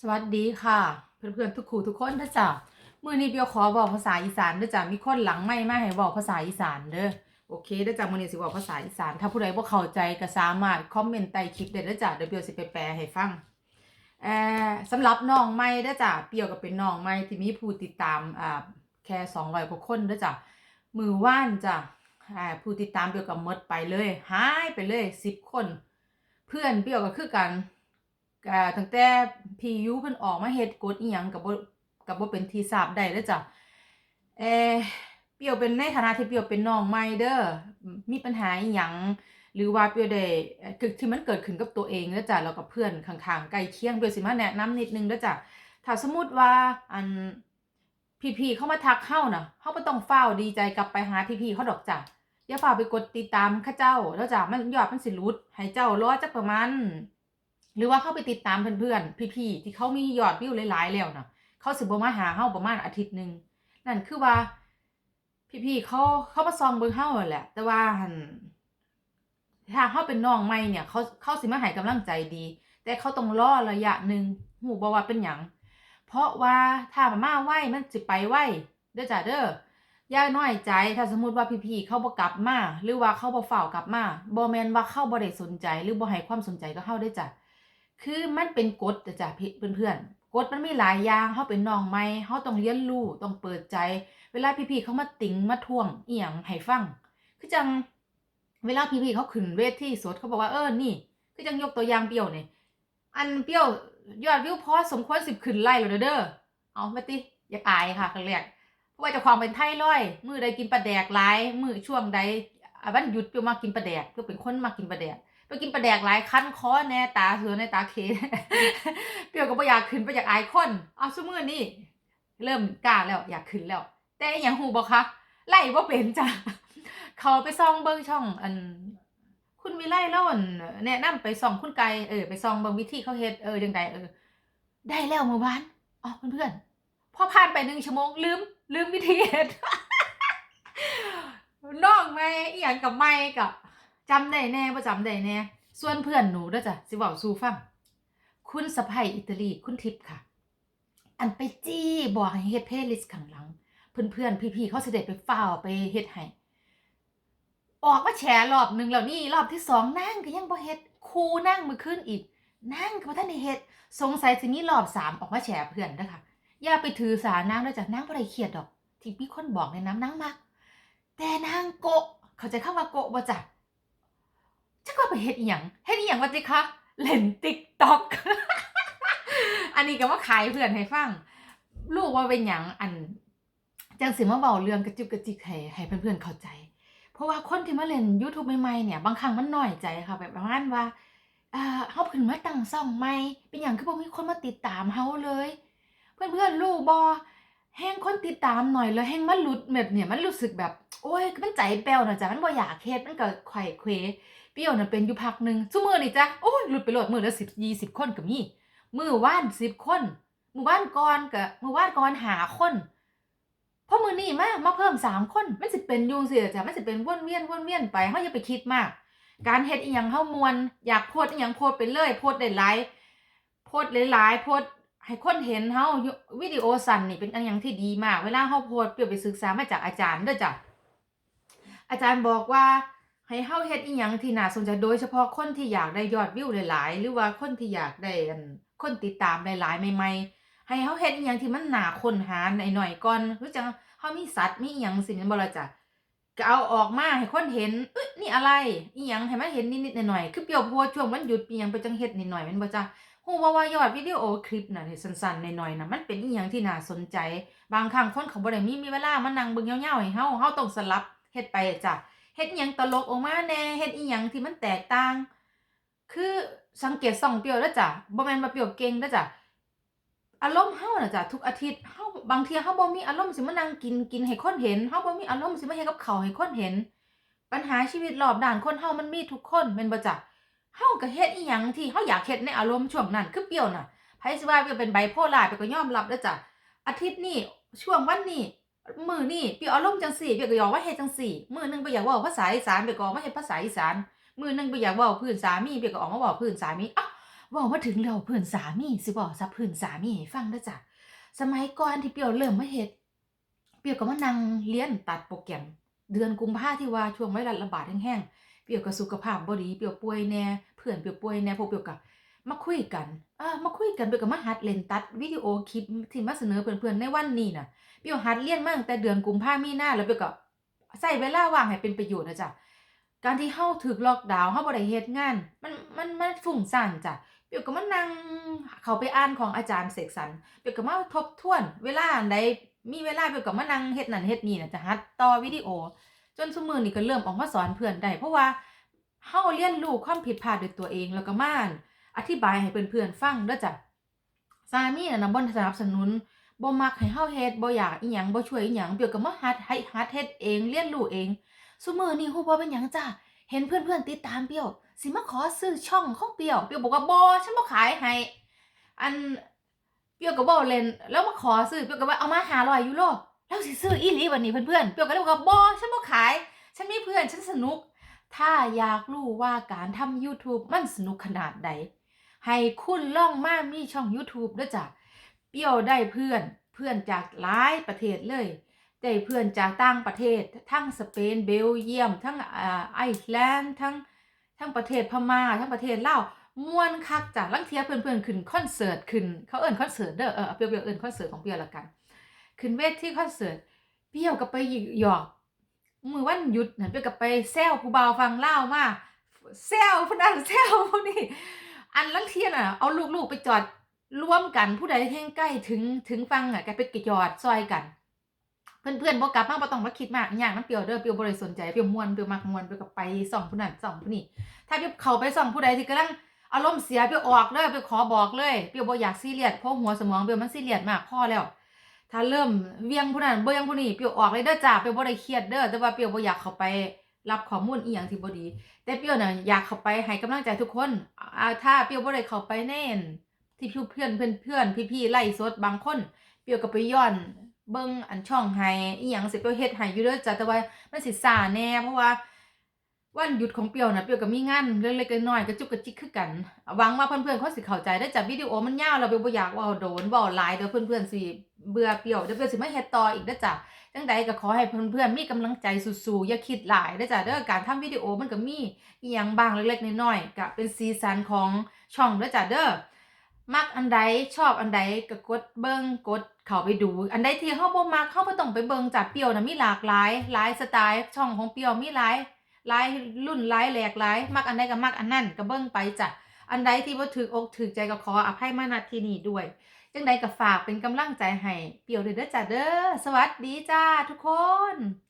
สวัสดีค่ะ เพื่อนๆทุกครูทุกคนนะจ๊ะมื้อนี้เปียวขอบอกภาษาอีสานเด้อจ้ะมีคนหลังไม่มาให้บอกภาษาอีสานเด้อโอเคเด้จ้ะมื้อนี้สิบอกภาษาอีสาน ถ้าผู้ใดบ่เข้าใจก็สามารถคอมเมนต์ใต้คลิปได้เด้อจ้ะเดี๋ยวเปียวสิไปแปลให้ฟังเอ่อสำหรับน้องใหม่เด้จ้ะเปียวก็เป็นน้องใหม่ที่มีผู้ติดตามอ่าแค่200กว่าคนเด้จ้ะมือว่านจ้ะอ่าผู้ติดตามเปียวก็หมดไปเลยหายไปเลย10คน เพื่อนเปียวก็คือกัน ก็ตั้งแต่พี่ยูเพิ่นออกมาเฮ็ดกฎอีหยังก็บ่ก็บ่เป็นที่ทราบได้เด้อจ้ะเออเปียวเป็นในฐานะที่เปียวเป็นน้องใหม่เด้อมีปัญหาอีหยังหรือว่าเปียวได้เอ่อคือที่มันเกิดขึ้นกับตัวเองเด้อจ้ะแล้วก็เพื่อนข้างๆใกล้เคียงเปียวสิมาแนะนำนิดนึงเด้อจ้ะถ้าสมมุติว่าอันพี่ๆเข้ามาทักเฮาน่ะเฮาบ่ต้องฟ้าดีใจกลับไปหาพี่ๆเขาดอกจ้ะอย่าฟ้าไปกดติดตามเขาเจ้าแล้วจ้ะมันยอดมันสิหลุดให้เจ้ารอจักประมาณ หรือว่าเข้าไปติดตามเพื่อนๆ พี่ๆ ที่เขามียอดวิวหลายๆ แล้วนะเขาสิบ่มาหาเฮาประมาณอาทิตย์หนึ่งนั่นคือว่า พี่ๆเขาเขามาซองเบิ่งเฮาแหละ แต่ว่าหั่นถ้าเฮาเป็นน้องใหม่เนี่ยเขาเขาสิมาให้กำลังใจดี แต่เขาต้องรอระยะหนึ่งหูบ่ว่าเป็นหยังเพราะว่าถ้ามาไหวมันสิไปไหวเด้อจ้ะเด้อย่าน้อยใจ ถ้าสมมุติว่าพี่ๆเขาบ่กลับมาหรือว่าเขาบ่เฝ้ากลับมาบ่แม่นว่าเขาบ่ได้สนใจ หรือบ่ให้ความสนใจกับเฮาเด้จ้ะ คือมันเป็นกฎจ้ะเพื่อนๆกฎมันมีหลายอย่างเฮาเป็นน้องใหม่เฮาต้องเรียนรู้ต้องเปิดใจ เวลาพี่ๆเขามาติงมาท่วงเอียงให้ฟัง คือจังเวลาพี่ๆเขาขึ้นเวทที่สดเขาบอกว่าเออนี่ คือจังยกตัวอย่างเปรี้ยวเนี่ยอันเปรี้ยวยอดวิวพอสมควรสิบขึ้นไล่แล้วเด้อเอามาติอยากอายค่ะครั้งแรกเพราะว่าจ้าของเป็นไทรอย มือใดกินปลาแดกหลาย มือช่วงใดอะวันหยุดเปี้ยวมากินปลาแดกเปรี้ยวเป็นคนมากินปลาแดก ไปกินปลาแดกหลายคันคอแน่ตาเสือในตาเคเปรี้ยวก็บ่อยากขึ้นไปอยากอายคนเอาซุมื้อนี้เริ่มกล้าแล้วอยากขึ้นแล้ว แต่อหยังฮู้บ่คะไล่บ่าเป็นจ้ะเขาไปส่องเบิ่งช่องอันคุณวิไลเล่าอั่นแนะนำไปส่องคุณไก่เออไปส่องเบิ่งวิธีเขาเฮ็ดเออจังใดเออ ได้แล้วเมื่อวานอ๋อเพื่อนๆพอผ่านไปหนึ่งชั่วโมงลืม ลืมวิธีเฮ็ดนองไม่อีหยังกับไม่กับ จำได้แน่บ่จำได้แน่ ส่วนเพื่อนหนูเด้อจ้ะสิเว้าสู่ฟัง คุณสะใภ้อิตาลีคุณทิพย์ค่ะ อันไปจี้บอกให้เฮ็ดเพลย์ลิสต์ข้างหลัง เพื่อนๆ พี่ๆเขาเสิได้ไปฟ้าวไปเฮ็ดให้ออกมาแฉรอบหนึ่งแล้วนี่รอบที่สองนั่งก็ยังบ่เฮ็ดครูนั่งมือขึ้นอีก นั่งก็บ่ทันได้เฮ็ดสงสัยสิมีรอบสามออกมาแฉเพื่อนเด้อค่ะอย่าไปถือสานางเด้อจ้ะนางบ่ได้เครียดดอก ที่มีคนบอกในน้ำนางมักแต่นางโกะเข้าใจคำว่าโกะบ่จ้ะ จักว่าไปเฮ็ดอีหยังเฮ็ดอีหยังว่าติคะเล่น TikTok อันนี้ก็มาขายเพื่อนให้ฟังลูกว่าเป็นหยังอันจังสิมาเว้าเรื่องกระจุกกระจิกให้ให้เพื่อนๆเข้าใจ เพราะว่าคนที่มาเล่น YouTube ใหม่ๆเนี่ย บางครั้งมันหน้อยใจค่ะแบบประมาณว่าอ่าเฮาเพิ่งมาตั้งช่องใหม่เป็นหยังคือบ่มีคนมาติดตามเฮาเลย เพื่อนๆรู้บ่แฮงคนติดตามหน่อยแล้วแฮงมันหลุดแบบเนี่ยมันรู้สึกแบบ โอ๊ยมันใจแป้วน่ะจ้ะมันบ่อยากเฮ็ดมันก็ไขว่เขว เปรี้ยวน่ะเป็นอยู่พักหนึ่งซุมื้อนี่จ้ะโอ๊ยหลุดไปโลดมื้อละ10 20คนก็มีมือวาน10คนมือวานก่อนก็มื้อวานก่อน5คนพอมื้อนี้มามาเพิ่ม3คนมันสิเป็นยู่จั่งซี้ล่ะจ้ะมันสิเป็นวนเวียนวนเวียนไปเฮาอย่าไปคิดมาก การเฮ็ดอีหยังเฮามวนอยากโพสต์อีหยังโพสต์ไปเลยโพสต์ได้หลายโพสต์หลายโพสต์ให้คนเห็นเฮาวิดีโอสั้นนี่เป็นอันยังที่ดีมาก เวลาเฮาโพสต์เปรียวไปศึกษามาจากอาจารย์เด้อจ้ะอาจารย์บอกว่า ให้เฮาเฮ็ดอีหยังที่น่าสนใจโดยเฉพาะคนที่อยากได้ยอดวิวหลาย ๆ หรือว่าคนที่อยากได้อันคนติดตามหลายๆใหม่ ๆ ให้เฮาเฮ็ดอีหยังที่มันน่าค้นหาหน่อยๆก่อนคือจังเฮามีสัตว์มีอีหยังสิแม่นบ่ล่ะจ้ะก็เอาออกมาให้คนเห็นเอ้ยนี่อะไรอีหยังให้มันเห็นนิดๆหน่อยๆคือเปรียวโพสต์ช่วงวันหยุดอีหยังไปจังเฮ็ดนิดหน่อยแม่นบ่จ้ะฮู้บ่าว่ายอดวิดีโอคลิปน่ะสั้นๆหน่อยๆน่ะมันเป็นอีหยังที่น่าสนใจ บางครั้งคนเขาบ่ได้มีมีเวลามานั่งเบิ่งยาวๆให้เฮาเฮาต้องสลับเฮ็ดไปจ้ะ เฮ็ดอิหยังตลกออกมาแน่เฮ็ดอีหยังที่มันแตกต่าง คือสังเกตส่องเปียวเด้อจ้ะบ่แม่นว่าเปียวเก่งเด้อจ้ะอารมณ์เฮาน่ะจ้ะทุกอาทิตย์เฮาบางเที่ยเฮาบ่มีอารมณ์สิมานั่งกินกินให้คนเห็นเฮาบ่มีอารมณ์สิมาเฮ็ดกับข้าวให้คนเห็น ปัญหาชีวิตรอบด้านคนเฮามันมีทุกคนแม่นบ่จ้ะเฮาก็เฮ็ดอีหยังที่เฮาอยากเฮ็ดในอารมณ์ช่วงนั้นคือเปียวน่ะไผสิว่าเปียวเป็นไบโพล่าเปรี้ยวก็ยอมรับเด้อจ้ะอาทิตย์นี้ช่วงวันนี้ มือนี้เปรี้ยวอารมณ์จังซี่เปียก็อยากว่าเฮ็ดจังซี่มือหนึงเปียอยากว้าภาษาอีสานเปียก็ออกมาเฮ็ดภาษาอีสานมือหนึงเปียอยากว้าพื้นสามีเปียก็ออกมาเว้าพื้นสามีอ้าวว้ามาถึงเรื่องเพื่นสามีสิเว้าซับเพื่นสามีให้ฟังด้จ้ะสมัยก่อนที่เปียวเริ่มมาเฮ็ดเปียก็มานั่งเรียนตัดโปรแกรมเดือนกุมภาที่ว่าช่วงไวรัสระบาดแห้งๆเปียก็สุขภาพบ่ดีเปียป่วยแน่เพื่อนเปียป่วยแน่พวกเปียก็ มาคุยกันเออมาคุยกันเปียวก็มาหัดเล่นตัดวิดีโอคลิปที่มาเสนอเพื่อนๆในวันนี้น่ะเปียวหัดเรียนมาตั้งแต่เดือนกุมภามีนาแล้วเปียวก็ใช้เวลาว่างให้เป็นประโยชน์นะจ๊ะการที่เฮาถูกล็อกดาวน์เฮาบ่ได้เฮ็ดงาน มันมันมันฟุ้งซ่านจ้ะเปียวก็มานั่งเขาไปอ่านของอาจารย์เสกสรรเปียวก็มาทบทวน เวลาอันใดมีเวลาเปียวก็มานั่งเฮ็ดนั่นเฮ็ดนี่น่ะจะหัดต่อวิดีโอ จนซุมื้อนี้ก็เริ่มออกมาสอนเพื่อนได้เพราะว่าเฮาเรียนรู้ความผิดพลาดด้วยตัวเองแล้วก็มา อธิบายให้เพื่อนๆฟังเด้อจ้ะสามีน่ะนะบ่สนับสนุนบ่มักให้เฮาเฮ็ดบ่อยากอีหยังบ่ช่วยอีหยังเปียวก็มาหัดให้หัดเฮ็ดเองเรียนรู้เองซุมื้อนี้ฮู้บ่เป็นหยังจ้ะเห็นเพื่อนๆติดตามเปียวสิมาขอซื้อช่องของเปียวเปรี้ยวบอกว่าบ่ฉันบ่ขายให้อันเปียวก็บ่เล่นแล้วมาขอซื้อเปียวก็ว่าเอามา500ยูโรแล้วสิซื้ออีหลีบัดนี้เพื่อนๆเปรี้ยวก็เลยบอกว่าบ่ฉันบ่ขาย ฉันมีเพื่อนฉันสนุก ถ้าอยากรู้ว่าการทำ YouTube มันสนุกขนาดใด ให้คุณล่องมามีช่อง YouTube ด้อจ้ะเปรี้ยวได้เพื่อนเพื่อนจากหลายประเทศเลย ได้เพื่อนจากต่างประเทศ ทั้งสเปนเบลเยียม ทั้งไอซ์แลนด์ทั้งทั้งประเทศพม่าทั้งประเทศลาวม่วนคักจ้ะลังเทียเพื่อนๆขึ้นคอนเสิร์ตขึ้นเขาเอิ้นคอนเสิร์ตเด้อเออเปรียวเอิ้นคอนเสิร์ตของเปียวละกัน ขึ้นเวทีคอนเสิร์ตเปียวก็ไปหยอกมือวันหยุดนั่นเปียวก็ไปแซวผู้บ่าฟังเล่ามาแซวผู้นั้นแซวผู้นี้ อันลังเทียนอะเอาลูกๆไปจอดร่วมกันผู้ใดแฮ่งใกล้ถึงถึงฟังอะก็ไปจอดซอยกัน เพื่อนๆบ่กลับมาบ่ต้องมาคิดมากอิหยังนำเปียวเด้อเปียวบ่ได้สนใจเปียวม่วนเปียวมักม่วนเปียวก็ไปส่องผู้นั้นส่องผู้นี้ถ้าเปียวเข้าไปส่องผู้ใดที่กำลังอารมณ์เสียเปียวออกเด้อเปียวขอบอกเลยเปียวบ่อยากซีเรียสเพราะหัวสมองเปียวมันซีเรียสมากพอแล้วถ้าเริ่มเวียงผู้นั้นเวียงผู้นี้เปียวออกเลยเด้อจ้าเปียวบ่ได้เครียดเด้อแต่ว่าเปียวบ่อยากเข้าไป รับข้อมูลอีหยังที่บ่ดี แต่เปียวน่ะอยากเข้าไปให้กำลังใจทุกคนอ่าถ้าเปียวบ่ได้เข้าไปแน่น ที่เพื่อนเพื่อนเพื่อนพี่ๆไล่สดบางคน เปียวก็ไปย้อนเบิ่งอันช่องให้อีหยังสิเปียวเฮ็ดให้อยู่เด้อจ้ะแต่ว่ามันสิซ่าแน่เพราะว่า วันหยุดของเปียวนะเปียวก็มีงานเล็กๆน้อยๆกระจุกกระจิกคือกันหวังว่าเพื่อนๆเขาสิเข้าใจได้จ้ะวิดีโอมันยาวแล้วเปียวบ่อยากว้าโดนว้าหลายเดี๋ยวเพื่อนๆสิเบื่อเปียวเดี๋ยวเปียวสิมาเฮ็ดต่ออีกเด้อจ้ะจังใดก็ขอให้เพื่อนๆมีกำลังใจสู้ๆอย่าคิดหลายเด้อจ้ะเด้อการทำวิดีโอมันก็มีอีหยังบ้างเล็กๆน้อยๆก็เป็นสีสันของช่องเด้อจ้ะเด้อมักอันใดชอบอันใดก็กดเบิ่งกดเข้าไปดู อันใดที่เฮาบ่มักเฮาบ่ต้องไปเบิ่งจ้ะเปียวน่ะมีหลากหลายหลายสไตล์ช่องของเปียวมีหลาย หลายรุ่นหลายแหลกหลายมักอันใดก็มักอันนั่นก็เบิ่งไปจ้ะอันใดที่บ่ถูกอกถูกใจก็ขออภัยมาณที่นี่ด้วยจังใดก็ฝากเป็นกำลังใจให้เปียวเด้อจ้ะเด้อสวัสดีจ้าทุกคน